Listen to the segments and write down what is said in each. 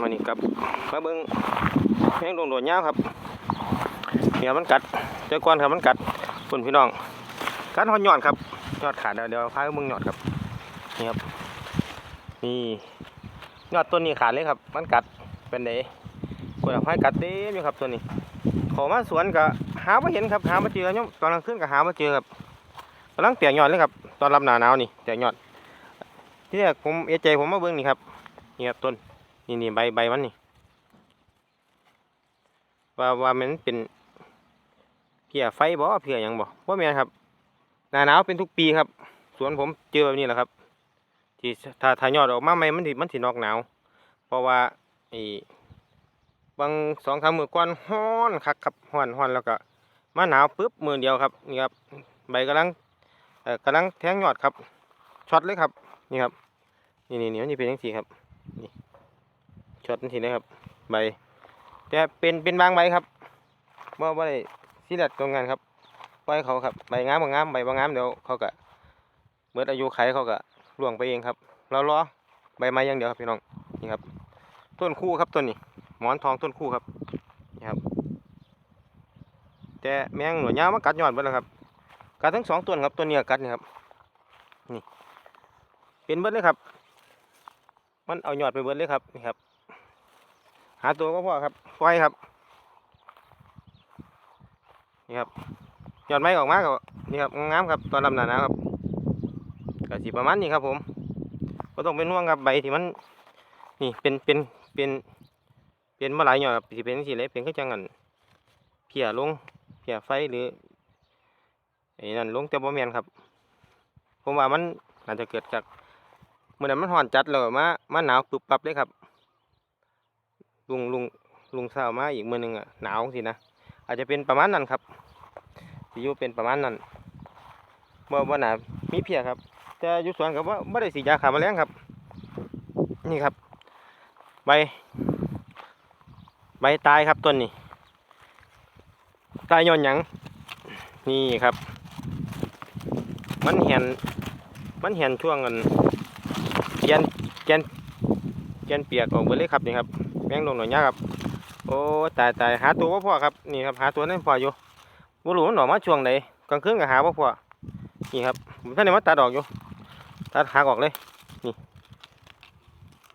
มานี่กับมาเบิ้งแมงดงโดดยาวครับเนี่ยมันกัดเจ้าก้อนครับมันกัดคุณพี่น้องกัดหอนยอดครับยอดขาดเดี๋ยวเดี๋ยวพาไปเบิ้งยอดครับนี่ครับนี่ยอดต้นนี้ขาดเลยครับ มันกัดเป็นไดกล้วยไม้กัดเต็มอยู่ครับตัวนี้ ขอมาสวนก็หาไม่เห็นครับหามาเจอเนี่ยตอนกลางคืนก็หามาเจอครับกำลังเตี่ยยอดเลยครับ ตอนรับหนาหนาวนี่เตี่ยยอดที่แรกผมเอะใจผมมาเบิ่งนี่ครับนี่ครับต้น นี่นี่ใบใบมันนี่ ว่าว่ามันเป็นเพียไฟบ่เพียหยังบ่ว่าแม่ครับ หน้าหนาวเป็นทุกปีครับ สวนผมเจอแบบนี้แหละครับที่ถ้าถ้ายอดออกมาใหม่มันสิมันสินอกหนาว เพราะว่าไอ้บางสองสามมือก่อนฮ้อนคักครับฮ้อนฮ้อนแล้วก็มาหนาวปึ๊บมือเดียวครับนี่ครับใบกำลังเอ่อกำลังแทงยอดครับช็อตเลยครับนี่ครับนี่นี่นี่มันจะเป็นยังสีครับ ช็อตนั่นสีนะครับ ใบแต่เป็นเป็นบางใบครับเมื่อว่าได้สิดัดตรงงานครับปล่อยเขาครับใบงามบางงามใบบางงามเดี๋ยวเขาก็เมื่ออายุไขเขาก็ล่วงไปเองครับ เรารอใบไม้อย่างเดียวครับพี่น้องนี่ครับ ต้นคู่ครับต้นนี้หมอนทองต้นคู่ครับนี่ครับ แต่แมงหนวดยาวมากัดยอดไปแล้วครับกัดทั้งสองต้นครับต้นนี้ก็กัดนี่ครับนี่เป็นเบิดเลยครับ มันเอายอดไปเบิดเลยครับนี่ครับ หาตัวก็พอครับปล่อยครับ นี่ครับยอดไม้ออกมาก็นี่ครับงามครับตอนลำหนาหนาวครับก็สิประมาณนี้ครับ ผมก็ต้องเป็นห่วงครับใบที่มัน นี่เป็นเป็นเป็นเป็นมาหลายยอดครับสิเป็นสิเลยเป็นก็จังงันเพียลงเพียไฟหรือไอ้นั่นลงแต่บ่แมนครับ ผมว่ามันน่าจะเกิดจากเมื่อนั้นมันห่อนจัดเลยมามาหนาวปุบปับเลยครับ ลุงลุงลุงเศร้ามาอีกมือหนึ่งอะหนาวสินะอาจจะเป็นประมาณนั้นครับสิอยู่เป็นประมาณนั้นเมื่อวันหนามีเพียครับ แต่ยุสวนกับว่าไม่ได้สียาขาแมลงครับ นี่ครับ ใบ ใบตายครับต้นนี้ ตายย้อนหยัง นี่ครับ มันเห็นมันเห็นช่วงกันแกนแกนแกนเปียกออกหมดเลยครับนี่ครับ แมงลงหน่อยยากครับ โอ้ตายตายหาตัวบ่พอครับนี่ครับหาตัวนั่นพ่ออยู่บ่รู้มันออมาช่วงไหนกลางคืนก็หาบ่พอนี่ครับผมท่านได้มาตัดออกอยู่ตัดหักออกเลยนี่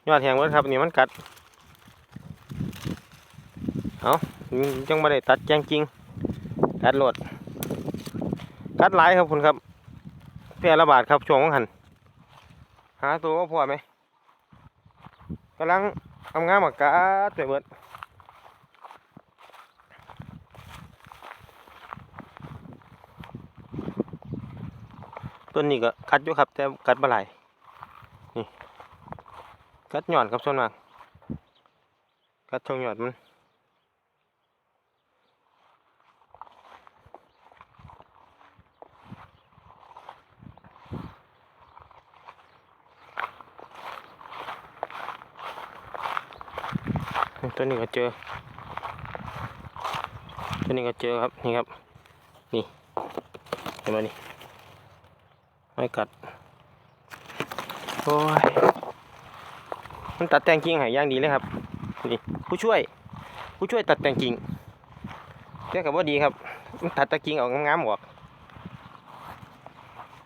ยอดแหงหมดครับนี่มันกัดเอาจังไม่ได้ตัดแจงจริงตัดโหลดกัดหลายครับคุณครับแพร่ระบาดครับช่วงวังหันหาตัวว่าพอไหมกำลัง งามงานหมากกาดไปเบิดต้นนี้ก็คัดอยู่ครับ แต่กัดบ่หลายนี่กัดหย่อนครับส่วนมากกัดช่วงหย่อนมัน ตัวนี้ก็เจอ ตัวนี้ก็เจอครับ นี่ครับ นี่เห็นไหมนี่ไม่กัด โอ้ย มันตัดแต่งกิ่งหายย่างดีเลยครับ นี่ผู้ช่วย ผู้ช่วยตัดแต่งกิ่งเรียกกับว่าดีครับ มันตัดแต่กิ่งออกงามๆออก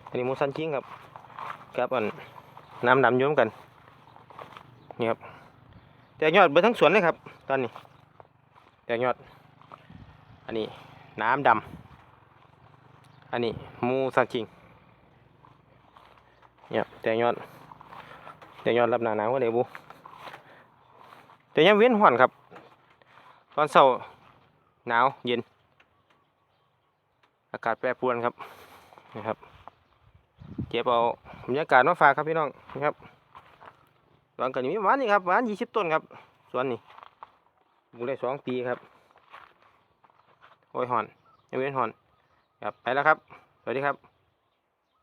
อันนี้มูสันกิ่งครับกับอันน้ำดำย้มกัน นี่ครับ แตกยอดเบิดทั้งสวนเลยครับ ตอนนี้ แตกยอด อันนี้น้ำดำอันนี้มูสักคิงเนี่ยแตกยอดแตกยอดรับหนาหนาวก็เลยบุแต่ยังเว้นห่อนครับ ตอนเช้าหนาวเย็น อากาศแปรปรวนครับนะครับเก็บเอาบรรยากาศมาฝากครับพี่น้องนะครับสวนกันนี้ประมาณนี้ครับประมาณยี่สิบต้นครับ สวนนี้ปลูกได้สองปีครับโอ้ยหอนยังเว้นหอนครับไปแล้วครับ สวัสดีครับ